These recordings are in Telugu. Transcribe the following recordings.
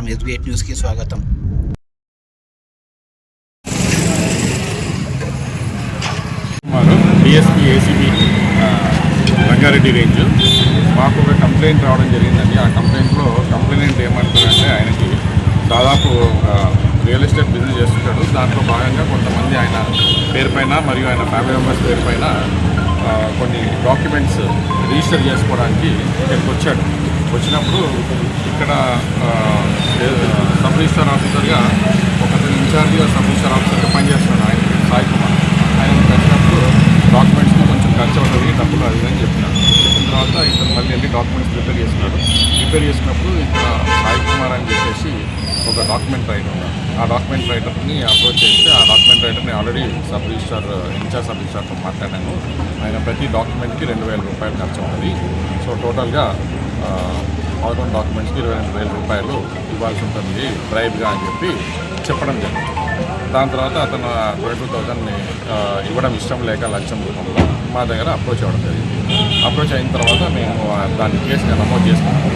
నమస్కారం. ఎస్బీఐ న్యూస్కి స్వాగతం. డిఎస్పీ ఏసీబీ రంగారెడ్డి రేంజ్ మాకు ఒక కంప్లైంట్ రావడం జరిగిందండి. ఆ కంప్లైంట్లో కంప్లైంట్ ఏమంటారంటే ఆయనకి దాదాపు ఒక రియల్ ఎస్టేట్ బిజినెస్ చేస్తుంటాడు. దాంట్లో భాగంగా కొంతమంది ఆయన పేరుపైన మరియు ఆయన ఫ్యామిలీ మెంబర్స్ పేరు పైన కొన్ని డాక్యుమెంట్స్ రిజిస్టర్ చేసుకోవడానికి ఇక్కడికి వచ్చాడు. వచ్చినప్పుడు ఇక్కడ సబ్ రిజిస్టర్ ఆఫీసర్గా ఒక ఇన్ఛార్జిగా సబ్ రిజిస్టర్ ఆఫీసర్గా పనిచేస్తున్నాడు ఆయన సాయి కుమార్. ఆయన వచ్చినప్పుడు డాక్యుమెంట్స్కి కొంచెం ఖర్చు అవుతుంది డబ్బులు అది అని చెప్పినాడు. చెప్పిన తర్వాత ఇతను మళ్ళీ వెళ్ళి డాక్యుమెంట్స్ ప్రిపేర్ చేసినాడు ప్రిపేర్ చేసినప్పుడు ఇక్కడ సాయి కుమార్ అని చెప్పేసి ఒక డాక్యుమెంట్ రైటర్ ఉన్నాడు. ఆ డాక్యుమెంట్ రైటర్ని అప్రోచ్ చేస్తే ఆ document రైటర్ని already sub register incharge sub రిజిస్టర్తో మాట్లాడాను. ఆయన ప్రతి డాక్యుమెంట్కి రెండు వేల రూపాయలు ఖర్చు అవుతుంది. సో టోటల్గా ఆ, పదకొండు డాక్యుమెంట్స్కి ఇరవై రెండు వేల రూపాయలు ఇవ్వాల్సి ఉంటుంది బ్రైబ్గా అని చెప్పి చెప్పడం జరిగింది. దాని తర్వాత అతను ట్వంటీ టూ థౌజండ్ని ఇవ్వడం ఇష్టం లేక లంచం రూపంలో మా దగ్గర అప్రోచ్ అవ్వడం జరిగింది. అప్రోచ్ అయిన తర్వాత మేము దాని దాన్ని కేసుగా నమోదు చేసుకున్నాము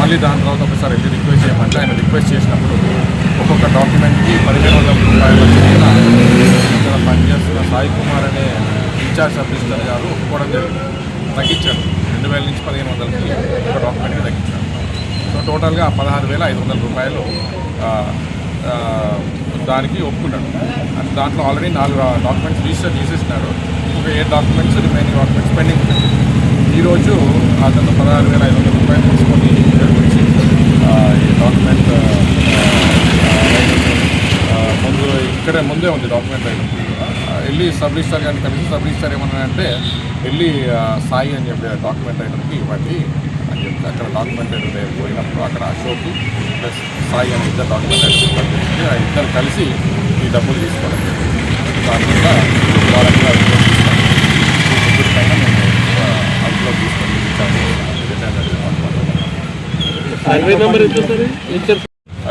మళ్ళీ దాని తర్వాత ఒకసారి వెళ్ళి రిక్వెస్ట్ చేయమంటే ఆయన రిక్వెస్ట్ చేసినప్పుడు ఒక్కొక్క డాక్యుమెంట్కి పదిహేను వందల రూపాయల చొప్పున ఇక్కడ పనిచేస్తున్న సాయి కుమార్ అనే ఇన్ఛార్జ్ సబ్ గారు ఒప్పుకోవడం జరిగింది. తగ్గించాడు రెండు వేల నుంచి పదిహేను వందలకి ఒక డాక్యుమెంట్కి తగ్గించాడు సో టోటల్గా పదహారు వేల ఐదు వందల రూపాయలు దానికి ఒప్పుకున్నాడు అండ్ దాంట్లో ఆల్రెడీ నాలుగు డాక్యుమెంట్స్ రిజిస్టర్ చేసేసినాడు ఇంకొక ఏ డాక్యుమెంట్స్ రిమైనింగ్ డాక్యుమెంట్స్ పెండింగ్ ఉన్నాయి. ఈరోజు అతను పదహారు వేల ఐదు వందల రూపాయలు తీసుకొని ఇక్కడికి వచ్చి ఈ డాక్యుమెంట్ ముందు ఇక్కడే ముందే ఉంది డాక్యుమెంట్ ఐటమ్ వెళ్ళి సబ్ రిజిస్టర్ గారిని కలిసి సబ్ రిజిస్టర్ ఏమన్నా అంటే వెళ్ళి సాయి అని చెప్పి డాక్యుమెంట్ ఐటమ్కి ఇవ్వండి అని చెప్పి అక్కడ డాక్యుమెంట్ దగ్గర పోయినప్పుడు అక్కడ అశోక్ ప్లస్ సాయి అని ఇద్దరు డాక్యుమెంట్ ఇవ్వడం జరిగింది ఆ ఇద్దరు కలిసి ఈ డబ్బులు తీసుకోవడం దానివల్ల వాళ్ళకి ముగ్గురు పైన మేము అందులో తీసుకొని ఇచ్చాము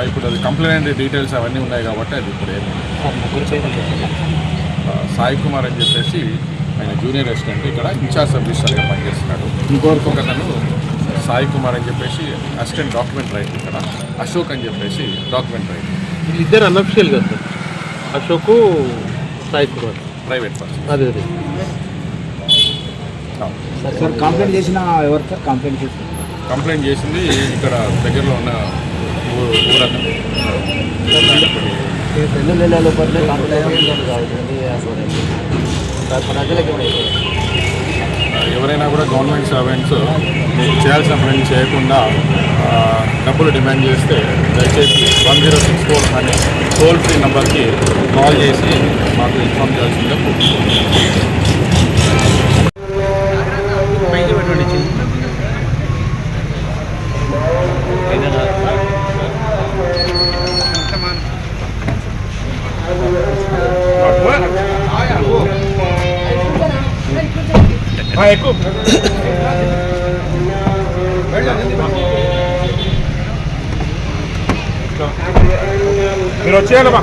ఇప్పుడు అది కంప్లైంట్ డీటెయిల్స్ అవన్నీ ఉన్నాయి కాబట్టి అది ఇప్పుడు ఏమి సాయి కుమార్ అని చెప్పేసి ఆయన జూనియర్ అసిస్టెంట్ ఇక్కడ ఇన్ఛార్జ్ సబ్ రిజిస్టర్గా పనిచేస్తున్నాడు. ఇంకొక అతను సాయి కుమార్ అని చెప్పేసి అసిస్టెంట్ డాక్యుమెంట్ రైటర్ ఇక్కడ అశోక్ అని చెప్పేసి డాక్యుమెంట్ రైటర్. వీళ్ళిద్దరు అన్అఫిషియల్ కదా sir. Ashok Sai Kumar. Private person. అదే అదే. సార్ కంప్లైంట్ చేసిన ఎవరు సార్? కంప్లైంట్ చేసిన. కంప్లైంట్ చేసింది ఇక్కడ దగ్గరలో ఉన్న ఊరతను రెండు నెలల లోపలనే కంప్లైంట్ ప్రజలకి ఎవరైనా కూడా గవర్నమెంట్ సర్వెంట్స్ చేయాల్సిన పని చేయకుండా డబ్బులు డిమాండ్ చేస్తే దయచేసి వన్ జీరో సిక్స్ ఫోర్ అనే టోల్ ఫ్రీ నెంబర్కి కాల్ చేసి మాకు ఇన్ఫామ్ చేయాల్సిందిగా కోరుతున్నాం. మీరు వచ్చేయాలమ్మా